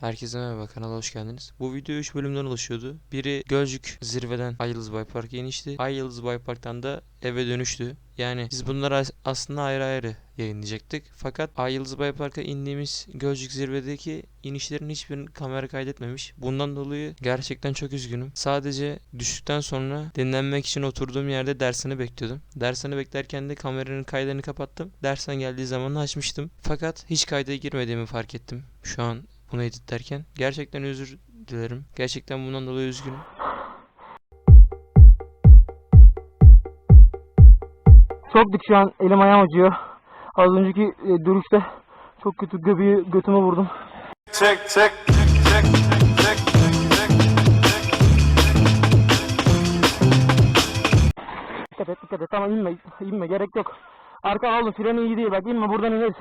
Herkese merhaba kanala hoş geldiniz. Bu video 3 bölümden oluşuyordu. Biri Gölcük zirveden Ay Yıldız Bay Park'a inişti. Ay Yıldız Bay da eve dönüştü. Yani biz bunları as- aslında ayrı ayrı yayınlayacaktık. Fakat Ay Yıldız Bay indiğimiz Gölcük zirvedeki inişlerin hiçbirini kamera kaydetmemiş. Bundan dolayı gerçekten çok üzgünüm. Sadece düştükten sonra dinlenmek için oturduğum yerde dersini bekliyordum. Dersini beklerken de kameranın kaydını kapattım. Dersten geldiği zaman açmıştım. Fakat hiç kayda girmediğimi fark ettim. Şu an bunu editlerken. Gerçekten özür dilerim. Gerçekten bundan dolayı üzgünüm. Çok dik şu an elim ayağım acıyor. Az önceki e, dürüşte çok kötü göbeği götüme vurdum. check, check, check, check, check, Dikkat et dikkat et tamam inme inme gerek yok. Arka oğlum freni iyi değil bak inme buradan ineriz.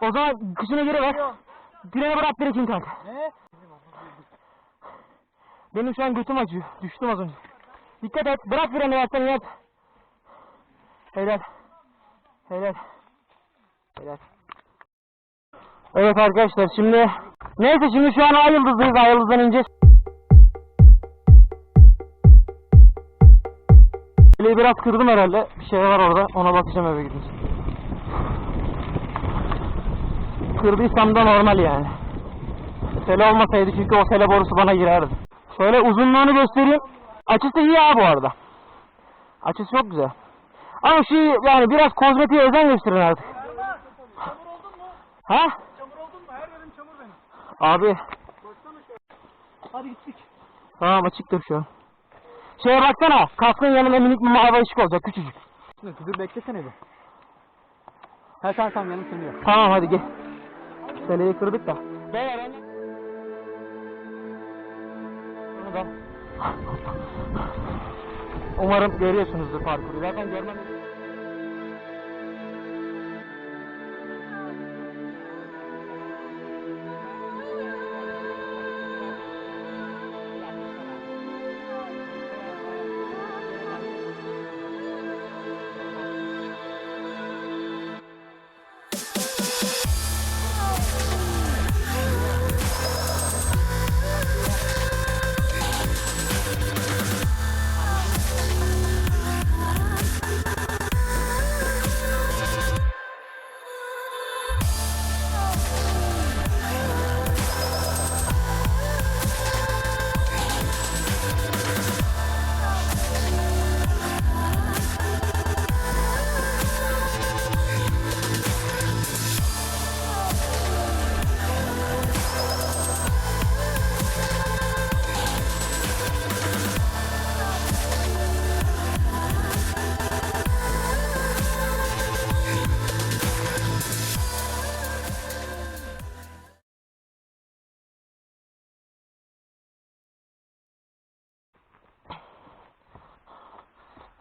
O zaman kışına geri bak. Freni bırak direkt in kanka. Ne? Benim şu an götüm acıyor. Düştüm az önce. Dikkat et bırak freni yersen yat. Helal. Helal. Helal. Evet arkadaşlar şimdi neyse şimdi şu an Ay Yıldız'dayız. Ay Yıldız'dan ineceğiz. Bileği biraz kırdım herhalde. Bir şey var orada. Ona bakacağım eve gidince. Kırdıysam da normal yani. Sele olmasaydı çünkü o sele borusu bana girerdi. Şöyle uzunluğunu göstereyim. Açısı iyi ha bu arada. Açısı çok güzel. Ama şu yani biraz kozmetiğe özen gösterin artık. Ha? Çamur oldun mu? Her yerim çamur benim. Abi Hadi gittik. tamam açıktır şu an. Şeye baksana. Kaskın yanında minik bir mavi ışık olacak küçücük. Dur beklesene bir. Ha tamam tamam yanım sönüyor. Tamam hadi gel. Seleyi kırdık da. Beyler anne. Umarım görüyorsunuzdur parkuru. Zaten görmem.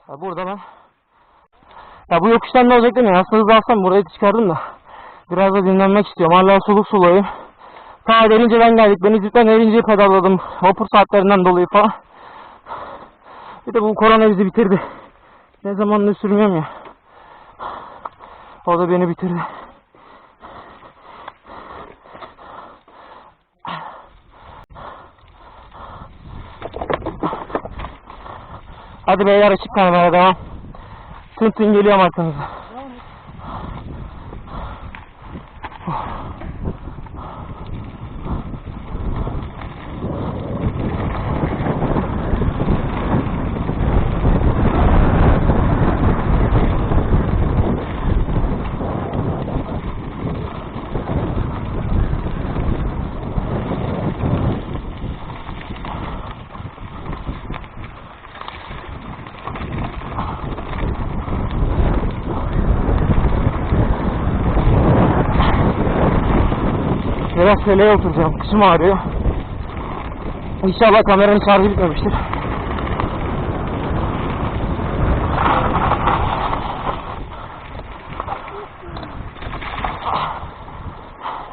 Ya burada ben ya bu yokuştan ne olacak demiyorum. Aslında hızlı alsam burayı çıkardım da. Biraz da dinlenmek istiyorum. Hala soluk soluyum. Ta derince geldik. Ben İzmit'ten derinceyi pedalladım. Vapur saatlerinden dolayı falan. Bir de bu korona bizi bitirdi. Ne zamandır sürmüyorum ya. O da beni bitirdi. Hadi beyler açık kamera devam. Tın tın geliyorum arkanıza. Biraz seleye oturacağım. Kışım ağrıyor. İnşallah kameranın şarjı bitmemiştir.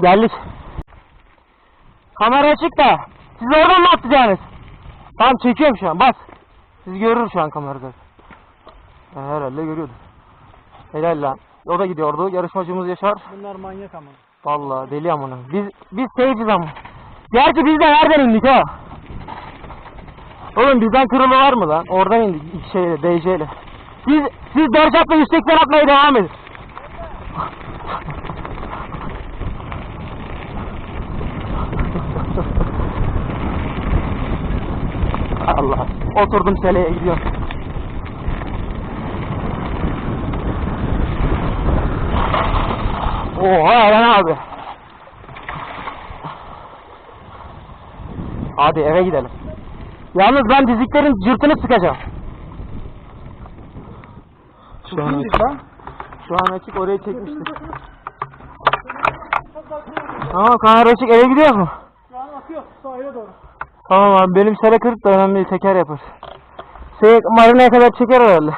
Geldik. Kamera açık da. Siz oradan mı atacaksınız? Tamam çekiyorum şu an. Bas. Siz görür şu an kamerada. Ha, herhalde görüyordur. Helal lan. O da gidiyordu. Yarışmacımız Yaşar. Bunlar manyak ama. Vallahi deli amına. Biz biz seyirciz ama. Gerçi biz de nereden indik ha? Oğlum bizden kırılı var mı lan? Oradan indik şeyle, DC ile. Siz, siz 4 atla 180 atmaya devam edin. Allah. Oturdum seleye gidiyorum. Oha Eren abi. Hadi eve gidelim. Yalnız ben diziklerin cırtını sıkacağım. Şu an açık. Şu an açık oraya çekmiştim. Tamam kamera açık eve gidiyor mu? Şu an akıyor sahile doğru. Tamam abi benim sele kırık da önemli değil teker yapar. Şey marinaya kadar çeker herhalde.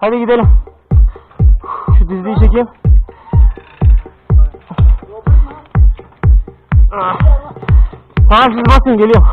Hadi gidelim. Şu dizliği çekeyim. Ah. Tamam siz basın geliyorum.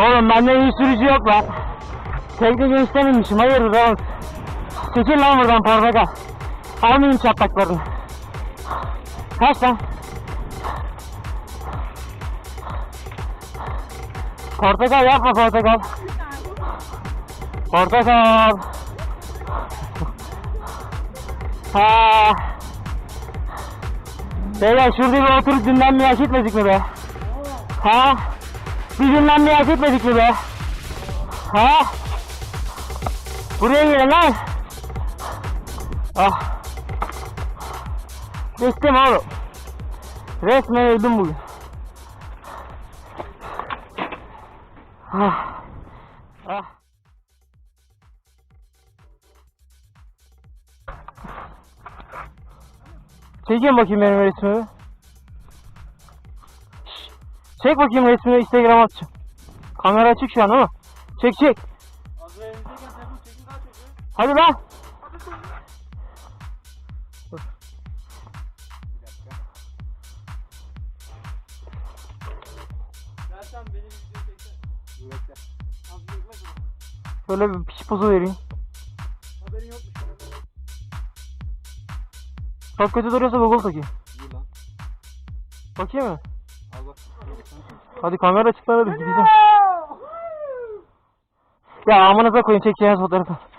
Oğlum benden iyi sürücü yok lan. Tekne gençten inmişim. Hayırdır oğlum. Çekil lan buradan portakal. Almayayım çatlaklarını. Kaç lan? Portakal yapma portakal. Portakal. Ha. Beyler şurada bir oturup dinlenmeyi hak etmedik mi be? Ha? Bir dinlenmeyi hak etmedik mi be? Ha? Buraya gelin lan. Ah. Geçtim oğlum. Resmen öldüm bugün. Ah. Ah. Çekin bakayım benim resmimi. Çek bakayım resmini Instagram'a atacağım. Kamera açık şu an ama. Çek çek. Hadi lan. Dur. Şöyle bir piş pozu vereyim. Çok kötü duruyorsa Google takayım. Bakayım mı? Hadi kamera açıklar hadi gideceğim. Ya amınıza koyun çekeceğiniz fotoğrafı.